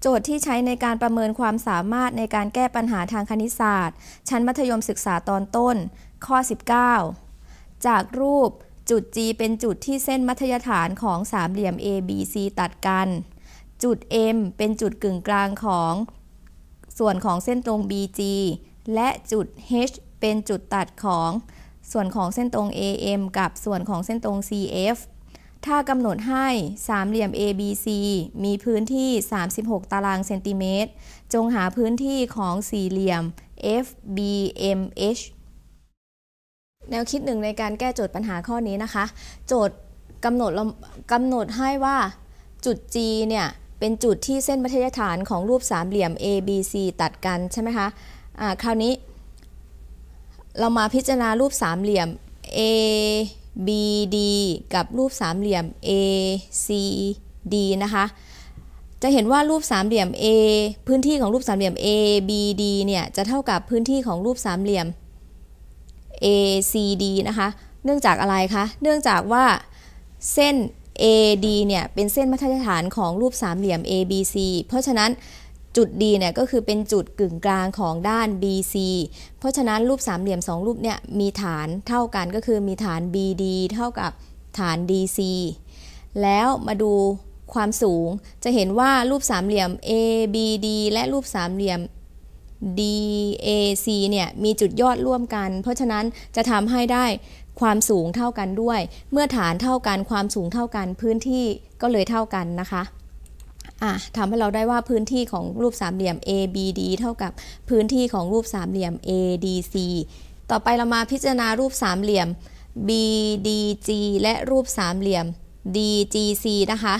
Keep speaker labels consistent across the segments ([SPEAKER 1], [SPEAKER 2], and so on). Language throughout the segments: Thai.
[SPEAKER 1] โจทย์ที่ใช้ในการประเมินความสามารถในการแก้ปัญหาทางคณิตศาสตร์ ชั้นมัธยมศึกษาตอนต้น ข้อ 19 จากรูปจุด G เป็นจุดที่เส้นมัธยฐานของสามเหลี่ยม ABC ตัดกัน จุด M เป็นจุดกึ่งกลางของ ส่วนของเส้นตรง BG และจุด H เป็นจุดตัดของ ส่วนของเส้นตรง AM กับส่วนของเส้นตรง CF ถ้ากำหนดให้สามเหลี่ยม ABC มีพื้นที่ 36 ตารางเซนติเมตร จงหาพื้นที่ของสี่เหลี่ยม FBMH แนวคิดหนึ่งในการแก้โจทย์ปัญหาข้อนี้นะคะ โจทย์กำหนดกำหนดให้ว่าจุด G เนี่ยเป็นจุดที่เส้นมัธยฐานของรูปสามเหลี่ยม ABC ตัดกันใช่ไหมคะะคราวนี้ เรามาพิจารณารูปสามเหลี่ยม B D กับรูปสามเหลี่ยม ACD นะคะ จะเห็นว่ารูปสามเหลี่ยม A พื้นที่ของรูปสามเหลี่ยม ABD เนี่ยจะเท่ากับพื้นที่ของรูปสามเหลี่ยม ACD นะคะ เนื่องจากอะไรคะ เนื่องจากว่าเส้น AD เนี่ยเป็นเส้นมัธยฐานของรูปสามเหลี่ยม ABC เพราะฉะนั้น จุด D เนี่ยก็คือเป็นจุดกึ่งกลางของด้าน BC เพราะฉะนั้นรูปสามเหลี่ยม2รูปเนี่ยมีฐานเท่ากันก็คือมีฐาน BD เท่ากับฐาน DC แล้วมาดูความสูงจะเห็นว่ารูปสามเหลี่ยม ABD และรูปสามเหลี่ยม DAC เนี่ยมีจุดยอดร่วมกัน เพราะฉะนั้นจะทำให้ได้ความสูงเท่ากันด้วย เมื่อฐานเท่ากันความสูงเท่ากันพื้นที่ก็เลยเท่ากันนะคะ ทำให้เราได้ว่าพื้นที่ของรูปสามเหลี่ยม ABD เท่ากับพื้นที่ของรูปสามเหลี่ยม ADC ต่อไปเรามาพิจารณารูปสามเหลี่ยม BDG และรูปสามเหลี่ยม DGC นะคะ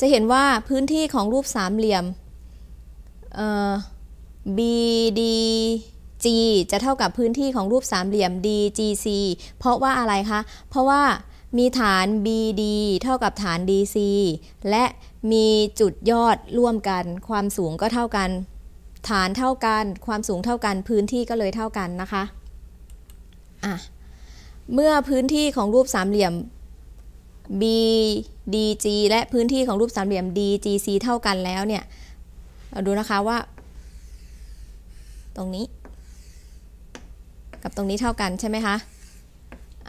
[SPEAKER 1] จะเห็นว่าพื้นที่ของรูปสามเหลี่ยม BDG จะเท่ากับพื้นที่ของรูปสามเหลี่ยม DGC เพราะว่าอะไรคะ เพราะว่า มีฐาน BD เท่ากับฐาน DC และมีจุดยอดร่วมกัน ความสูงก็เท่ากัน ฐานเท่ากัน ความสูงเท่ากัน พื้นที่ก็เลยเท่ากันนะคะอะเมื่อพื้นที่ของรูปสามเหลี่ยม BDG และพื้นที่ของรูปสามเหลี่ยม DGC เท่ากันแล้วเนี่ยเราดูนะคะว่า ตรงนี้ กับตรงนี้เท่ากันใช่ไหมคะ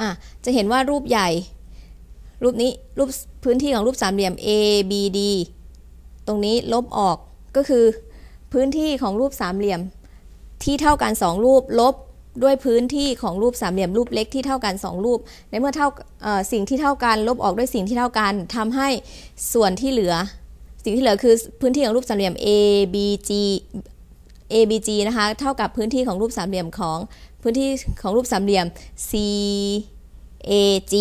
[SPEAKER 1] อะจะเห็นว่ารูปใหญ่ รูปนี้รูปพื้นที่ของรูปสามเหลี่ยม ABD ตรงนี้ลบออกก็คือ พื้นที่ของรูปสามเหลี่ยม ที่เท่ากัน 2 รูปลบด้วยพื้นที่ของรูปสามเหลี่ยมรูปเล็กที่เท่ากัน 2 รูป ในเมื่อเท่าสิ่งที่เท่ากัน ลบออกด้วยสิ่งที่เท่ากันทำให้ส่วนที่เหลือ สิ่งที่เหลือคือพื้นที่ของรูปสามเหลี่ยม ABG ABG นะคะ เท่ากับพื้นที่ของรูปสามเหลี่ยมของพื้นที่ของรูปสามเหลี่ยม CAG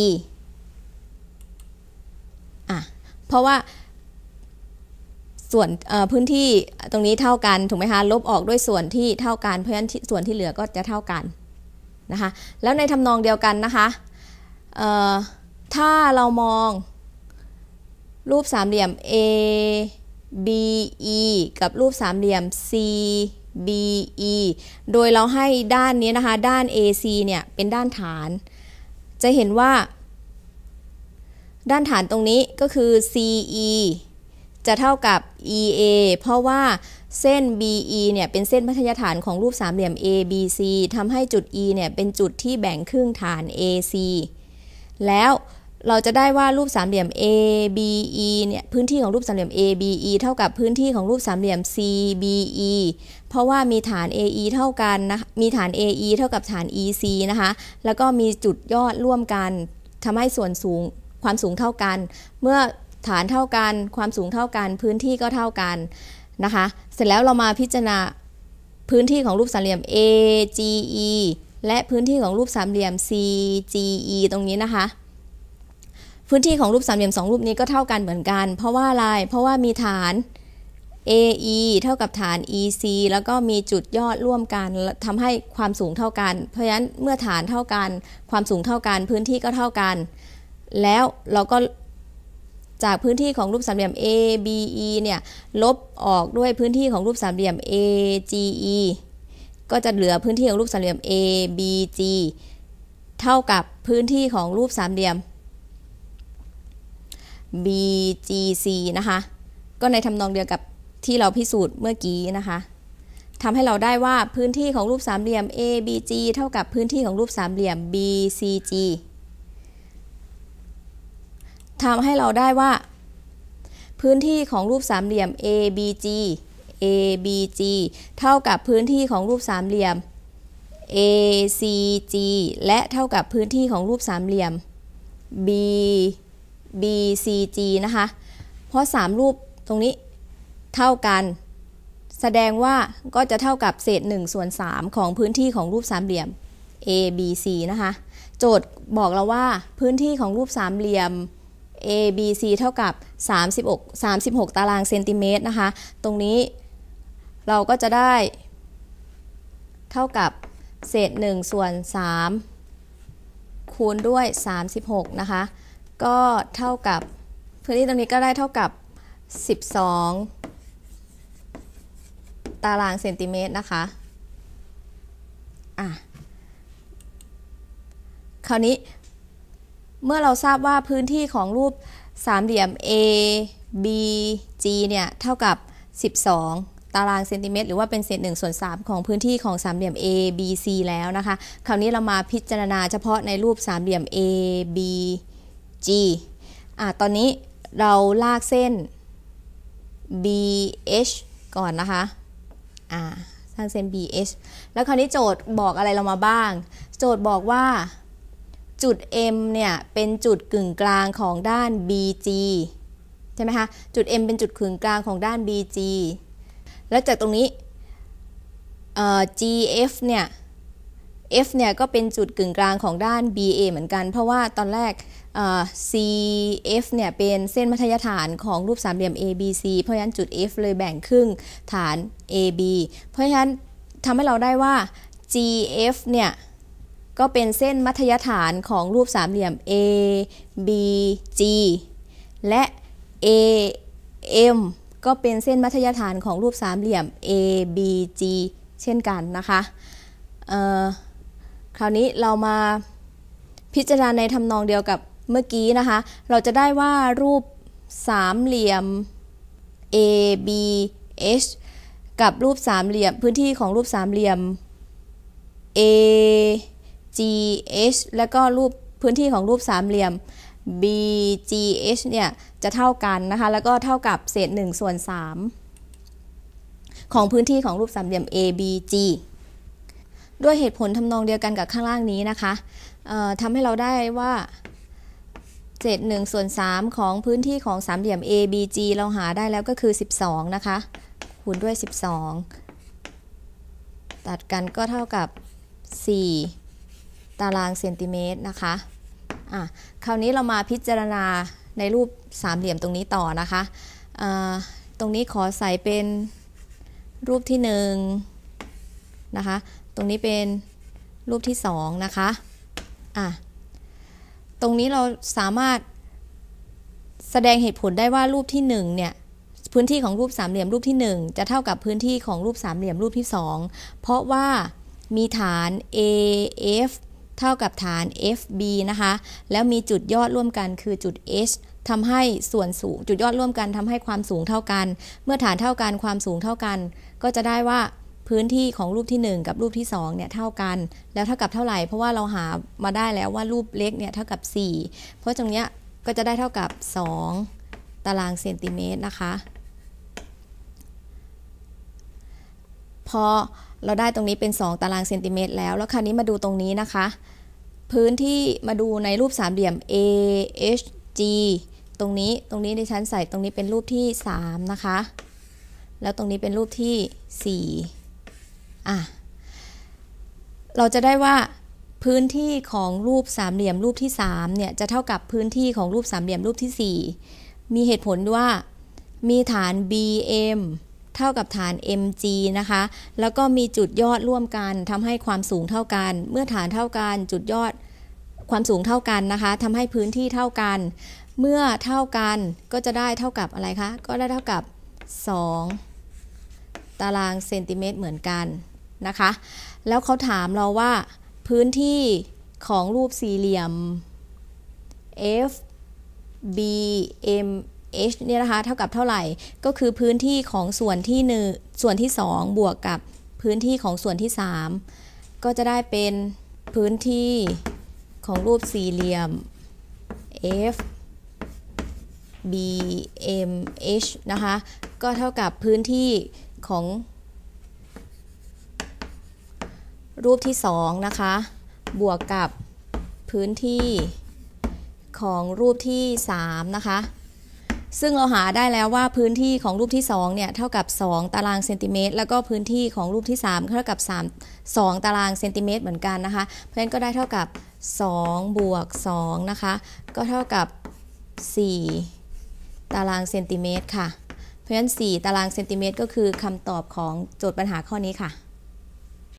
[SPEAKER 1] อะ เพราะว่าส่วนพื้นที่ตรงนี้เท่ากันถูกไหมคะ ลบออกด้วยส่วนที่เท่ากัน เพราะฉะนั้นส่วนที่เหลือก็จะเท่ากันนะคะ แล้วในทำนองเดียวกันนะคะถ้าเรามองรูปสามเหลี่ยม A B E กับรูปสามเหลี่ยม C BE โดยเราให้ด้านนี้นะคะ ด้าน AC เนี่ยเป็นด้านฐาน จะเห็นว่า ด้านฐานตรงนี้ก็คือ CE จะเท่ากับ EA เพราะว่าเส้น BE เนี่ยเป็นเส้นมัธยฐานของรูปสามเหลี่ยม ABC ทำให้จุด E เนี่ยเป็นจุดที่แบ่งครึ่งฐาน AC แล้ว เราจะได้ว่ารูปสามเหลี่ยม ABE เนี่ยพื้นที่ของรูปสามเหลี่ยม ABE เท่ากับพื้นที่ของรูปสามเหลี่ยม CBE เพราะว่ามีฐาน AE เท่ากันนะมีฐาน AE เท่ากับฐาน EC นะคะ แล้วก็มีจุดยอดร่วมกันทำให้ส่วนสูงความสูงเท่ากัน เมื่อฐานเท่ากันความสูงเท่ากัน พื้นที่ก็เท่ากันนะคะ เสร็จแล้วเรามาพิจารณาพื้นที่ของรูปสามเหลี่ยม AGE และพื้นที่ของรูปสามเหลี่ยม CGE ตรงนี้นะคะ พื้นที่ของรูปสามเหลี่ยม2รูปนี้ก็เท่ากันเหมือนกัน เพราะว่าอะไร เพราะว่ามีฐาน AE เท่ากับฐาน EC แล้วก็มีจุดยอดร่วมกันทำให้ความสูงเท่ากัน เพราะฉะนั้นเมื่อฐานเท่ากัน ความสูงเท่ากัน พื้นที่ก็เท่ากัน แล้วเราก็จากพื้นที่ของรูปสามเหลี่ยม ABE เนี่ยลบออกด้วยพื้นที่ของรูปสามเหลี่ยม AGE ก็จะเหลือพื้นที่ของรูปสามเหลี่ยม ABG เท่ากับพื้นที่ของรูปสามเหลี่ยม BGC นะคะ ก็ในทำนองเดียวกับที่เราพิสูจน์เมื่อกี้นะคะทำให้เราได้ว่าพื้นที่ของรูปสามเหลี่ยม ABG เท่ากับพื้นที่ของรูปสามเหลี่ยม BCG ทำให้เราได้ว่า พื้นที่ของรูปสามเหลี่ยม ABG ABG เท่ากับพื้นที่ของรูปสามเหลี่ยม ACG และเท่ากับพื้นที่ของรูปสามเหลี่ยม B BCG นะคะ เพราะ 3 รูปตรงนี้เท่ากัน แสดงว่าก็จะเท่ากับเศษ1ส่วน3ของพื้นที่ของรูปสามเหลี่ยม ABC นะคะ โจทย์บอกเราว่าพื้นที่ของรูปสามเหลี่ยม ABC เท่ากับ 36 36 ตารางเซนติเมตรนะคะ ตรงนี้เราก็จะได้ เท่ากับเศษ1ส่วน3คูณด้วย 36 นะคะ ก็เท่ากับพื้นที่ตรงนี้ก็ได้เท่ากับ 12 ตารางเซนติเมตรนะคะอะคราวนี้เมื่อเราทราบว่าพื้นที่ของรูปสามเหลี่ยม A B G เนี่ย เท่ากับ 12 ตารางเซนติเมตรหรือว่าเป็นเศษ1ส่วน3ของพื้นที่ของสามเหลี่ยม A B C แล้วนะคะ คราวนี้เรามาพิจารณาเฉพาะในรูปสามเหลี่ยม A B G อะตอนนี้เราลากเส้น BH ก่อนนะคะ อ่าสร้างเส้น BH แล้วคราวนี้โจทย์บอกอะไรเรามาบ้าง โจทย์บอกว่าจุด M เนี่ยเป็นจุดกึ่งกลางของด้าน BG ใช่ไหมคะ จุด M เป็นจุดกึ่งกลางของด้าน BG แล้วจากตรงนี้ GF เนี่ย F เนี่ยก็เป็นจุดกึ่งกลางของด้าน BA เหมือนกัน เพราะว่าตอนแรก CF เนี่ยเป็นเส้นมัธยฐานของรูปสามเหลี่ยม ABC เพราะฉะนั้นจุด F เลยแบ่งครึ่งฐาน AB เพราะฉะนั้นทำให้เราได้ว่า GF เนี่ยก็เป็นเส้นมัธยฐานของรูปสามเหลี่ยม ABG และ AM ก็เป็นเส้นมัธยฐานของรูปสามเหลี่ยม ABG เช่นกันนะคะ คราวนี้เรามาพิจารณาในทำนองเดียวกับเมื่อกี้นะคะ เราจะได้ว่ารูปสามเหลี่ยม ABH กับรูปสามเหลี่ยมพื้นที่ของรูปสามเหลี่ยม AGH แล้วก็รูปพื้นที่ของรูปสามเหลี่ยม BGH เนี่ยจะเท่ากันนะคะ แล้วก็เท่ากับเศษ1ส่วน3ของพื้นที่ของรูปสามเหลี่ยม ABG ด้วยเหตุผลทำนองเดียวกันกับข้างล่างนี้นะคะทำให้เราได้ว่าเศษ1ส่วน3ของพื้นที่ของสามเหลี่ยม ABG เราหาได้แล้วก็คือ 12 นะคะ คูณด้วย 12 ตัดกันก็เท่ากับ 4 ตารางเซนติเมตรนะคะอะคราวนี้เรามาพิจารณาในรูปสามเหลี่ยมตรงนี้ต่อนะคะตรงนี้ขอใส่เป็นรูปที่1นะคะ ตรงนี้เป็นรูปที่2นะคะอะตรงนี้เราสามารถแสดงเหตุผลได้ว่ารูปที่1เนี่ยพื้นที่ของรูปสามเหลี่ยมรูปที่ 1 จะเท่ากับพื้นที่ของรูปสามเหลี่ยมรูปที่ 2 เพราะว่ามีฐาน AF เท่ากับฐาน FB นะคะ แล้วมีจุดยอดร่วมกันคือจุด H ทำให้ส่วนสูง จุดยอดร่วมกันทำให้ความสูงเท่ากัน เมื่อฐานเท่ากันความสูงเท่ากัน ก็จะได้ว่า พื้นที่ของรูปที่ 1 กับรูปที่2เนี่ยเท่ากัน แล้วเท่ากับเท่าไหร่ เพราะว่าเราหามาได้แล้วว่ารูปเล็กเนี่ยเท่ากับ 4 เพราะตรงเนี้ยก็จะได้เท่ากับ 2 ตารางเซนติเมตรนะคะ พอเราได้ตรงนี้เป็น 2 ตารางเซนติเมตรแล้ว แล้วคราวนี้มาดูตรงนี้นะคะ พื้นที่มาดูในรูปสามเหลี่ยม AHG ตรงนี้ตรงนี้ดิฉันใส่ตรงนี้เป็นรูปที่ 3 นะคะ แล้วตรงนี้เป็นรูปที่ 4 อะเราจะได้ว่าพื้นที่ของรูปสามเหลี่ยมรูปที่3เนี่ยจะเท่ากับพื้นที่ของรูปสามเหลี่ยมรูปที่ 4 มีเหตุผลว่ามีฐาน BM เท่ากับฐาน mg นะคะ แล้วก็มีจุดยอดร่วมกันทำให้ความสูงเท่ากัน เมื่อฐานเท่ากันจุดยอดความสูงเท่ากันนะคะทำให้พื้นที่เท่ากัน เมื่อเท่ากันก็จะได้เท่ากับอะไรคะ ก็ได้เท่ากับ 2 ตารางเซนติเมตรเหมือนกัน นะคะ แล้วเขาถามเราว่าพื้นที่ของรูปสี่เหลี่ยม f b m h เนี่ยนะคะ เท่ากับเท่าไหร่ ก็คือพื้นที่ของส่วนที่หนึ่งส่วนที่ 2 บวกกับพื้นที่ของส่วนที่ 3 ก็จะได้เป็นพื้นที่ของรูปสี่เหลี่ยม f b m h นะคะ ก็เท่ากับพื้นที่ของ รูปที่2นะคะ บวกกับพื้นที่ของรูปที่3นะคะ ซึ่งเราหาได้แล้วว่าพื้นที่ของรูปที่2เนี่ยเท่ากับ 2 ตารางเซนติเมตร แล้วก็พื้นที่ของรูปที่3เท่ากับ 3 2 ตารางเซนติเมตรเหมือนกันนะคะ เพราะฉะนั้นก็ได้เท่ากับ 2 บวก 2 นะคะ ก็เท่ากับ 4 ตารางเซนติเมตรค่ะ เพราะฉะนั้น 4 ตารางเซนติเมตรก็คือคำตอบของโจทย์ปัญหาข้อนี้ค่ะ